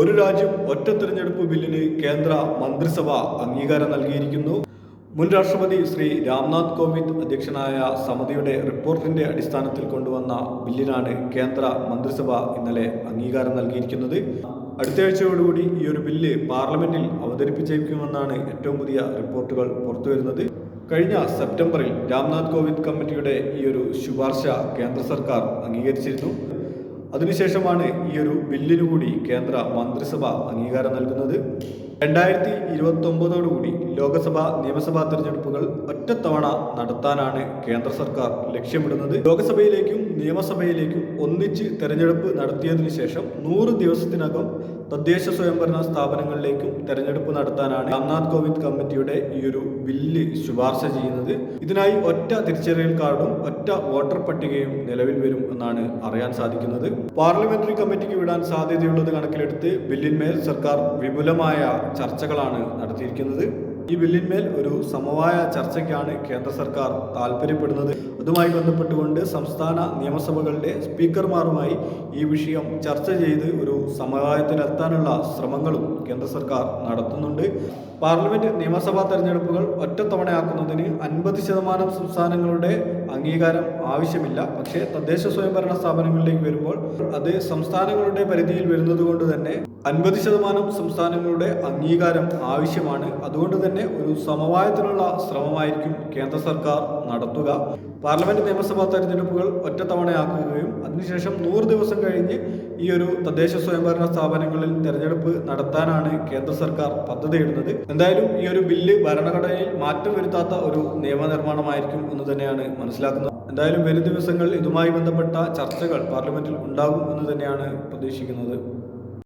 ഒരു രാജ്യം ഒറ്റ തിരഞ്ഞെടുപ്പ് ബില്ലിന് കേന്ദ്ര മന്ത്രിസഭ അംഗീകാരം നൽകിയിരിക്കുന്നു. മുൻ രാഷ്ട്രപതി ശ്രീ രാംനാഥ് കോവിന്ദ് അധ്യക്ഷനായ സമിതിയുടെ റിപ്പോർട്ടിന്റെ അടിസ്ഥാനത്തിൽ കൊണ്ടുവന്ന ബില്ലിനാണ് കേന്ദ്ര മന്ത്രിസഭ ഇന്നലെ അംഗീകാരം നൽകിയിരിക്കുന്നത്. അടുത്ത ആഴ്ചയോടുകൂടി ഈ ഒരു ബില്ല് പാർലമെന്റിൽ അവതരിപ്പിച്ചേക്കുമെന്നാണ് ഏറ്റവും പുതിയ റിപ്പോർട്ടുകൾ പുറത്തുവരുന്നത്. കഴിഞ്ഞ സെപ്റ്റംബറിൽ രാംനാഥ് കോവിന്ദ് കമ്മിറ്റിയുടെ ഈ ഒരു ശുപാർശ കേന്ദ്ര സർക്കാർ അംഗീകരിച്ചിരുന്നു. അതിനുശേഷമാണ് ഈ ഒരു ബില്ലിനു കൂടി കേന്ദ്ര മന്ത്രിസഭ അംഗീകാരം നൽകുന്നത്. രണ്ടായിരത്തി ഒമ്പതോടുകൂടി ലോക്സഭ നിയമസഭാ തെരഞ്ഞെടുപ്പുകൾ ഒറ്റത്തവണ നടത്താനാണ് കേന്ദ്ര സർക്കാർ ലക്ഷ്യമിടുന്നത്. ലോക്സഭയിലേക്കും നിയമസഭയിലേക്കും ഒന്നിച്ച് തെരഞ്ഞെടുപ്പ് നടത്തിയതിനു ശേഷം നൂറ് ദിവസത്തിനകം തദ്ദേശ സ്വയംഭരണ സ്ഥാപനങ്ങളിലേക്കും തെരഞ്ഞെടുപ്പ് നടത്താനാണ് രാംനാഥ് കോവിന്ദ് കമ്മിറ്റിയുടെ ഈ ഒരു ബില്ല് ശുപാർശ ചെയ്യുന്നത്. ഇതിനായി ഒറ്റ തിരിച്ചറിയൽ കാർഡും ഒറ്റ വോട്ടർ പട്ടികയും നിലവിൽ വരും എന്നാണ് അറിയാൻ സാധിക്കുന്നത്. പാർലമെന്ററി കമ്മിറ്റിക്ക് വിടാൻ സാധ്യതയുള്ളത് കണക്കിലെടുത്ത് ബില്ലിന്മേൽ സർക്കാർ വിപുലമായ ചർച്ചകളാണ് നടത്തിയിരിക്കുന്നത്. ഈ ബില്ലിന്മേൽ ഒരു സമവായ ചർച്ചയ്ക്കാണ് കേന്ദ്ര സർക്കാർ താല്പര്യപ്പെടുന്നത് അതുമായി ബന്ധപ്പെട്ടുകൊണ്ട് സംസ്ഥാന നിയമസഭകളുടെ സ്പീക്കർമാരുമായി ഈ വിഷയം ചർച്ച ചെയ്ത് ഒരു സമവായത്തിലെത്താനുള്ള ശ്രമങ്ങളും കേന്ദ്ര സർക്കാർ നടത്തുന്നുണ്ട്. പാർലമെന്റ് നിയമസഭാ തെരഞ്ഞെടുപ്പുകൾ ഒറ്റത്തവണയാക്കുന്നതിന് അൻപത് ശതമാനം സംസ്ഥാനങ്ങളുടെ അംഗീകാരം ആവശ്യമില്ല. പക്ഷേ തദ്ദേശ സ്വയംഭരണ സ്ഥാപനങ്ങളിലേക്ക് വരുമ്പോൾ അത് സംസ്ഥാനങ്ങളുടെ പരിധിയിൽ വരുന്നത് കൊണ്ട് തന്നെ അൻപത് ശതമാനം സംസ്ഥാനങ്ങളുടെ അംഗീകാരം ആവശ്യമാണ്. അതുകൊണ്ട് തന്നെ ഒരു സമവായത്തിനുള്ള ശ്രമമായിരിക്കും കേന്ദ്ര സർക്കാർ നടത്തുക. പാർലമെന്റ് നിയമസഭാ തെരഞ്ഞെടുപ്പുകൾ ഒറ്റത്തവണയാക്കുകയും അതിനുശേഷം നൂറ് ദിവസം കഴിഞ്ഞ് ഈ ഒരു തദ്ദേശ സ്വയംഭരണ സ്ഥാപനങ്ങളിൽ തെരഞ്ഞെടുപ്പ് നടത്താനാണ് കേന്ദ്ര സർക്കാർ പദ്ധതിയിടുന്നത്. എന്തായാലും ഈ ഒരു ബില്ല് ഭരണഘടനയിൽ മാറ്റം വരുത്താത്ത ഒരു നിയമനിർമ്മാണമായിരിക്കും എന്ന് തന്നെയാണ് മനസ്സിലാക്കുന്നത്. എന്തായാലും വരും ദിവസങ്ങൾ ഇതുമായി ബന്ധപ്പെട്ട ചർച്ചകൾ പാർലമെന്റിൽ ഉണ്ടാകും എന്ന് തന്നെയാണ് പ്രതീക്ഷിക്കുന്നത്.